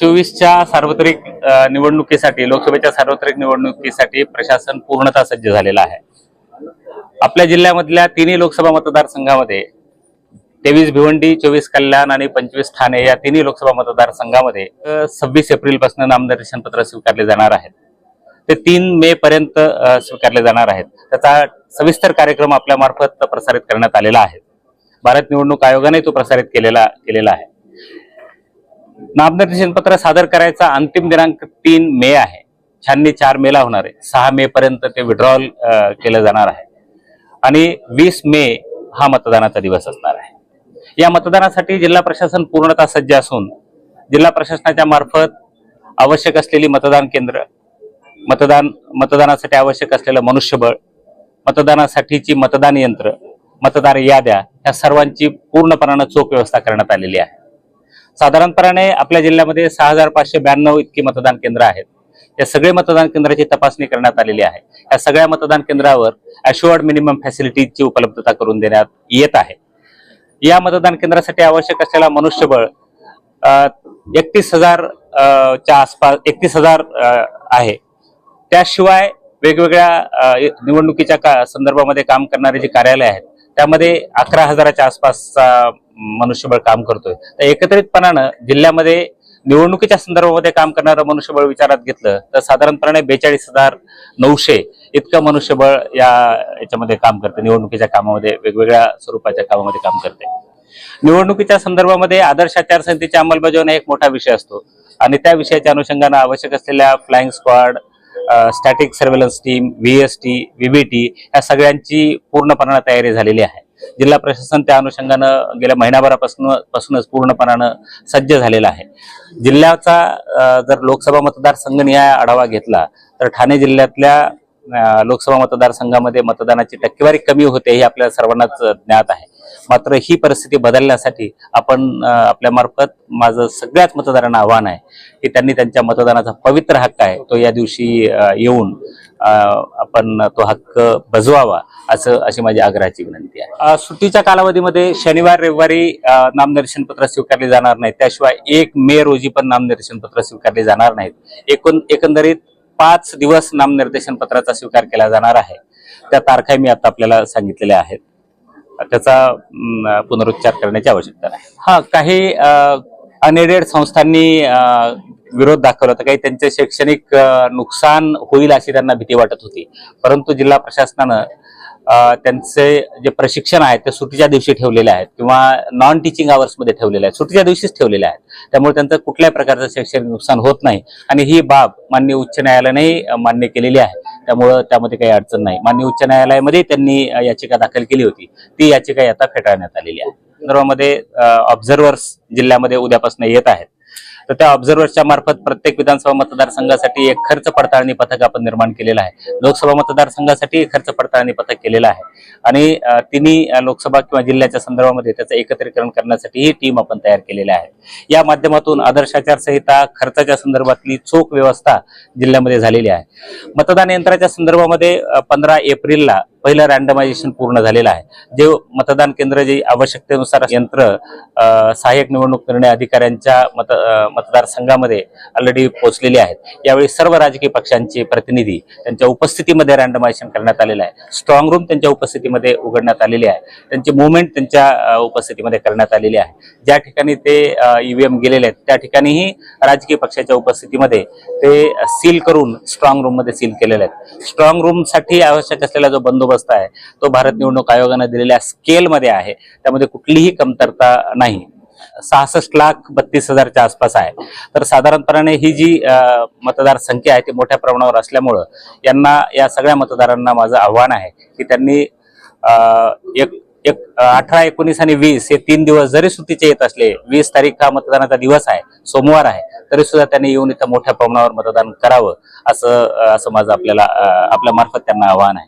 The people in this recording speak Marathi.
चोवीसच्या सार्वत्रिक निवडणुकीसाठी लोकसभेच्या सार्वत्रिक निवडणुकीसाठी प्रशासन पूर्णतः सज्ज झालेलं आहे. आपल्या जिल्ह्यामधल्या तिन्ही लोकसभा मतदारसंघामध्ये तेवीस भिवंडी चोवीस कल्याण आणि पंचवीस ठाणे या तिन्ही लोकसभा मतदारसंघामध्ये सव्वीस एप्रिलपासून नामनिर्देशन पत्र स्वीकारले जाणार आहेत. ते तीन मे पर्यंत स्वीकारले जाणार आहेत. त्याचा सविस्तर कार्यक्रम आपल्या मार्फत प्रसारित करण्यात आलेला आहे. भारत निवडणूक आयोगाने तो प्रसारित केलेला केलेला आहे. नामनिर्देशन पत्र सादर करायचा अंतिम दिनांक तीन मे आहे. छाननी चार मेला होणार आहे. सहा मे पर्यंत ते विड्रॉल केलं जाणार आहे. आणि वीस मे हा मतदानाचा दिवस असणार आहे. या मतदानासाठी जिल्हा प्रशासन पूर्णतः सज्ज असून जिल्हा प्रशासनाच्या मार्फत आवश्यक असलेली मतदान केंद्र मतदान मतदानासाठी आवश्यक असलेलं मनुष्यबळ मतदानासाठीची मतदान यंत्र मतदार याद्या या सर्वांची पूर्णपणानं चोख व्यवस्था करण्यात आलेली आहे. साधारणपणे आपल्या जिल्ह्यामध्ये सहा हजार पाचशे ब्याण्णव इतकी मतदान केंद्र आहेत. या सगळे मतदान केंद्राची तपासणी करण्यात आलेली आहे. या सगळ्या मतदान केंद्रावर अशुअर्ड मिनिमम फॅसिलिटीजची उपलब्धता करून देण्यात येत आहे. या मतदान केंद्रासाठी आवश्यक असलेला मनुष्यबळ एकतीस हजार च्या आसपास एकतीस हजार आहे. त्याशिवाय वेगवेगळ्या निवडणुकीच्या का संदर्भामध्ये काम करणारे जे कार्यालय आहेत त्यामध्ये अकरा हजाराच्या आसपासचा मनुष्यबळ काम करतोय. तर एकत्रितपणानं जिल्ह्यामध्ये निवडणुकीच्या संदर्भामध्ये काम करणारं मनुष्यबळ विचारात घेतलं तर साधारणपणे बेचाळीस हजार नऊशे इतकं मनुष्यबळ या याच्यामध्ये काम करते निवडणुकीच्या कामामध्ये वेगवेगळ्या स्वरूपाच्या कामामध्ये काम करते. निवडणुकीच्या संदर्भामध्ये आदर्श आचारसंहितेची अंमलबजावणी एक मोठा विषय असतो. आणि त्या विषयाच्या अनुषंगानं आवश्यक असलेल्या flying squad static surveillance team VST VBT या सगळ्यांची पूर्णपणानं तयारी झालेली आहे. जिल्हा प्रशासन त्या अनुषंगानं गेल्या महिनाभरापासून पासूनच पूर्णपणानं सज्ज झालेला आहे. जिल्ह्याचा जर लोकसभा मतदारसंघनिहाय आढावा घेतला तर ठाणे जिल्ह्यातल्या लोकसभा मतदारसंघामध्ये मतदानाची टक्केवारी कमी होते हे आपल्या सर्वांनाच ज्ञात आहे. मात्र ही परिस्थिती बदलण्यासाठी आपण आपल्यामार्फत माझं सगळ्याच मतदारांना आव्हान आहे की त्यांनी त्यांच्या मतदानाचा पवित्र हक्क आहे. तो या दिवशी येऊन आपण तो हक्क बजवावा असं अशी माझी आग्रहाची विनंती आहे. सुट्टीच्या कालावधीमध्ये शनिवार रविवारी नामनिर्देशन पत्र स्वीकारले जाणार नाहीत. त्याशिवाय एक मे रोजी पण नामनिर्देशन पत्र स्वीकारले जाणार नाहीत. एकूण एकंदरीत पाच दिवस नामनिर्देशन पत्राचा स्वीकार केला जाणार आहे. त्या तारखा मी आता आपल्याला सांगितलेल्या आहेत. त्याचा पुनरुच्चार करण्याची आवश्यकता आहे हा काही अनएडेड संस्थांनी विरोध दाखवला तर काही त्यांचे शैक्षणिक नुकसान होईल अशी त्यांना भीती वाटत होती. परंतु जिल्हा प्रशासनानं त्यांचे जे प्रशिक्षण आहे ते सुट्टीच्या दिवशी ठेवलेले आहेत किंवा नॉन टीचिंग आवर्समध्ये ठेवलेले आहेत. सुट्टीच्या दिवशीच ठेवलेले आहेत. त्यामुळे त्यांचं कुठल्याही प्रकारचं शैक्षणिक नुकसान होत नाही. आणि ही बाब मान्य उच्च न्यायालयाने मान्य केलेली आहे. त्यामुळं त्यामध्ये काही अडचण नाही. मान्य उच्च न्यायालयामध्ये त्यांनी याचिका दाखल केली होती. ती याचिका आता फेटाळण्यात आलेली आहे. संदर्भामध्ये ऑब्झर्वर्स जिल्ह्यामध्ये उद्यापासून येत आहेत. तर त्या ऑब्झर्व्हरच्या मार्फत प्रत्येक विधानसभा मतदारसंघासाठी एक खर्च पडताळणी पथक आपण निर्माण केलेलं आहे. लोकसभा मतदारसंघासाठी खर्च पडताळणी पथक केलेलं आहे. आणि तिन्ही लोकसभा किंवा जिल्ह्याच्या संदर्भामध्ये त्याचं एकत्रीकरण करण्यासाठी ही टीम आपण तयार केलेली आहे. या माध्यमातून आदर्श आचारसंहिता खर्चाच्या संदर्भातली चोख व्यवस्था जिल्ह्यामध्ये झालेली आहे. मतदान यंत्राच्या संदर्भामध्ये पंधरा एप्रिलला पहिलं रँडमायझेशन पूर्ण झालेलं आहे. जे मतदान केंद्र जे आवश्यकतेनुसार यंत्र सहाय्यक निवडणूक निर्णय अधिकाऱ्यांच्या मत मतदारसंघामध्ये ऑलरेडी पोहोचलेले आहेत. यावेळी सर्व राजकीय पक्षांचे प्रतिनिधी त्यांच्या उपस्थितीमध्ये रँडमायझेशन करण्यात आलेलं आहे. स्ट्रॉंग रूम त्यांच्या उपस्थितीमध्ये उघडण्यात आलेली आहे. त्यांची मुवमेंट त्यांच्या उपस्थितीमध्ये करण्यात आलेली आहे. ज्या ठिकाणी ते ईव्हीएम गेलेले आहेत त्या ठिकाणीही राजकीय पक्षाच्या उपस्थितीमध्ये ते सील करून स्ट्रॉंग रूममध्ये सील केलेले आहेत. स्ट्रॉंग रूमसाठी आवश्यक असलेला जो बंदोबस्त आहे. तो भारत निवडणूक आयोगाने दिलेल्या स्केलमध्ये आहे. त्यामध्ये कुठलीही कमतरता नाही. सहासष्ट लाख बत्तीस हजारच्या आसपास आहे. तर साधारणपणे ही जी मतदारसंख्या मतदार संख्या आहे ती मोठ्या प्रमाणावर असल्यामुळं यांना या सगळ्या मतदारांना माझं आव्हान आहे की त्यांनी एक एक अठरा एकोणीस आणि वीस हे तीन दिवस जरी सुट्टीचे येत असले वीस तारीख हा मतदानाचा दिवस आहे सोमवार आहे तरी सुद्धा त्यांनी येऊन इथं मोठ्या प्रमाणावर मतदान करावं असं असं माझं आपल्याला आपल्या मार्फत त्यांना आव्हान आहे.